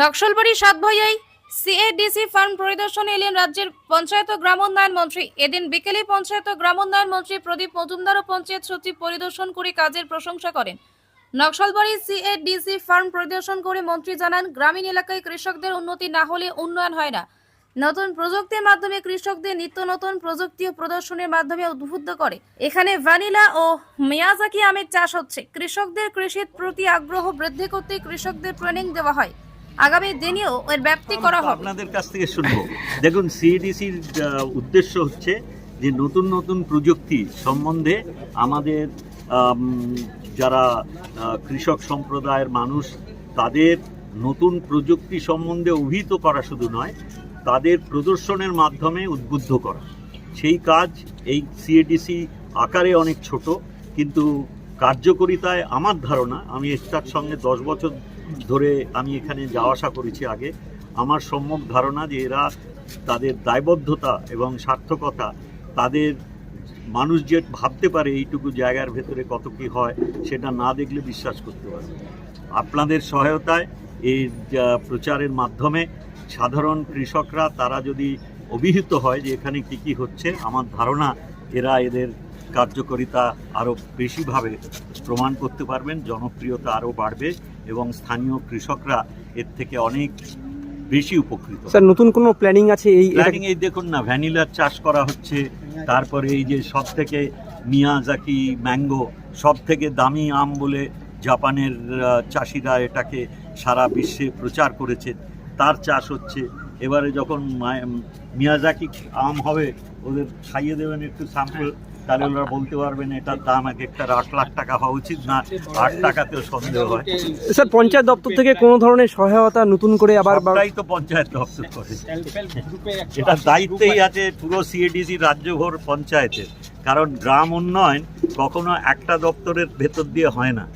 নকশালবাড়ি সাত ভাইয়াই CADC farm পরিদর্শনে এলেন রাজ্যের পঞ্চায়েত ও গ্রামোন্নয়ন মন্ত্রী। এদিন বিকেলে পঞ্চায়েত ও গ্রামোন্নয়ন মন্ত্রী প্রদীপ মজুমদার ও পঞ্চায়েত সচিব পরিদর্শন করে কাজের প্রশংসা করেন। নকশালবাড়ি সিএডিসি ফার্ম পরিদর্শন করে মন্ত্রী জানান, গ্রামীণ এলাকায় কৃষকদের উন্নতি না হলে উন্নয়ন হয় না। নতুন প্রযুক্তির মাধ্যমে কৃষকদের নিত্য নতুন প্রযুক্তি ও প্রদর্শনের মাধ্যমে উদ্বুদ্ধ করে। এখানে ভ্যানিলা ও মিয়াজাকি আমের চাষ হচ্ছে। কৃষকদের কৃষির প্রতি আগ্রহ বৃদ্ধি করতে কৃষকদের ট্রেনিং দেওয়া হয়। আগামী দিনেও এর ব্যাপ্তি করা হবে। আপনাদের কাছ থেকে শুনব। দেখুন সিএডিসির উদ্দেশ্য হচ্ছে যে নতুন নতুন প্রযুক্তি সম্বন্ধে আমাদের যারা কৃষক সম্প্রদায়ের মানুষ তাদের নতুন প্রযুক্তি সম্বন্ধে অভিহিত করা শুধু নয় তাদের প্রদর্শনের মাধ্যমে উদ্বুদ্ধ করা। সেই কাজ এই সিএডিসি আকারে অনেক ছোট কিন্তু কার্যকরিতায় আমার ধারণা আমি এটার সঙ্গে দশ বছর ধরে আমি এখানে যাওয়া আসা করেছি আগে। আমার সম্যক ধারণা যে এরা তাদের দায়বদ্ধতা এবং সার্থকতা, তাদের মানুষ যে ভাবতে পারে এইটুকু জায়গার ভেতরে কত কি হয়, সেটা না দেখলে বিশ্বাস করতে পারে আপনাদের সহায়তায় এই প্রচারের মাধ্যমে সাধারণ কৃষকরা, তারা যদি অভিহিত হয় যে এখানে কি কি হচ্ছে, আমার ধারণা এরা এদের কার্যকারিতা আরও বেশিভাবে প্রমাণ করতে পারবেন, জনপ্রিয়তা আরও বাড়বে। এবং স্থানীয় কৃষকরা এর থেকে অনেক বেশি উপকৃত। স্যার নতুন কোনো প্ল্যানিং আছে এই প্ল্যানিং এই দেখুন না ভ্যানিলার চাষ করা হচ্ছে তারপরে এই যে সব থেকে মিয়াজাকি ম্যাঙ্গো সব থেকে দামি আম বলে জাপানের চাষিরা এটাকে সারা বিশ্বে প্রচার করেছে তার চাষ হচ্ছে। এবারে যখন মিয়াজাকি আম হবে ওদের খাইয়ে দেবেন একটু স্যাম্পল তাহলে ওরা বলতে পারবেন এটার দাম এক একটা আট লাখ টাকা হওয়া উচিত না আট টাকাতেও সন্দেহ হয়। স্যার পঞ্চায়েত দপ্তর থেকে কোনো ধরনের সহায়তা নতুন করে আবার সবটাই তো পঞ্চায়েত দপ্তর করে। এটা দায়িত্বেই আছে পুরো সিএডিসি রাজ্যভর পঞ্চায়েতের কারণ গ্রাম উন্নয়ন কখনো একটা দপ্তরের ভেতর দিয়ে হয় না।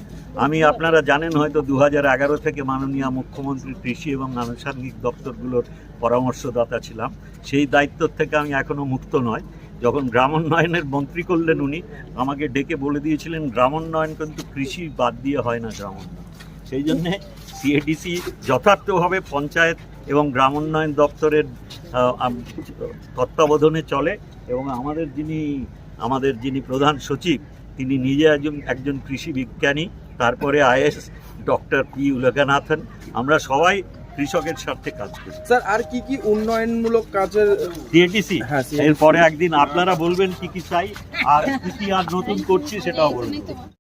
আমি আপনারা জানেন হয়তো দু এগারো থেকে মাননীয় মুখ্যমন্ত্রী কৃষি এবং আনুষঙ্গিক দপ্তরগুলোর পরামর্শদাতা ছিলাম। সেই দায়িত্ব থেকে আমি এখনও মুক্ত নয়। যখন গ্রামোন্নয়নের মন্ত্রী করলেন উনি, আমাকে ডেকে বলে দিয়েছিলেন, গ্রামোন্নয়ন কিন্তু কৃষি বাদ দিয়ে হয় না গ্রামোন্নয়ন। সেই জন্যে সিএডিসি যথার্থভাবে পঞ্চায়েত এবং গ্রামোন্নয়ন দপ্তরের তত্ত্বাবধানে চলে এবং আমাদের যিনি আমাদের যিনি প্রধান সচিব, তিনি নিজে একজন একজন কৃষি বিজ্ঞানী, তারপরে আইএস ডক্টর পি উলগানাথন আমরা সবাই কৃষকের স্বার্থে কাজ করি স্যার আর কি কি উন্নয়নমূলক কাজের ডিএটিসি হ্যাঁ, এরপরে একদিন আপনারা বলবেন কি কি চাই আর কি কি আর নতুন করছি সেটাও বলব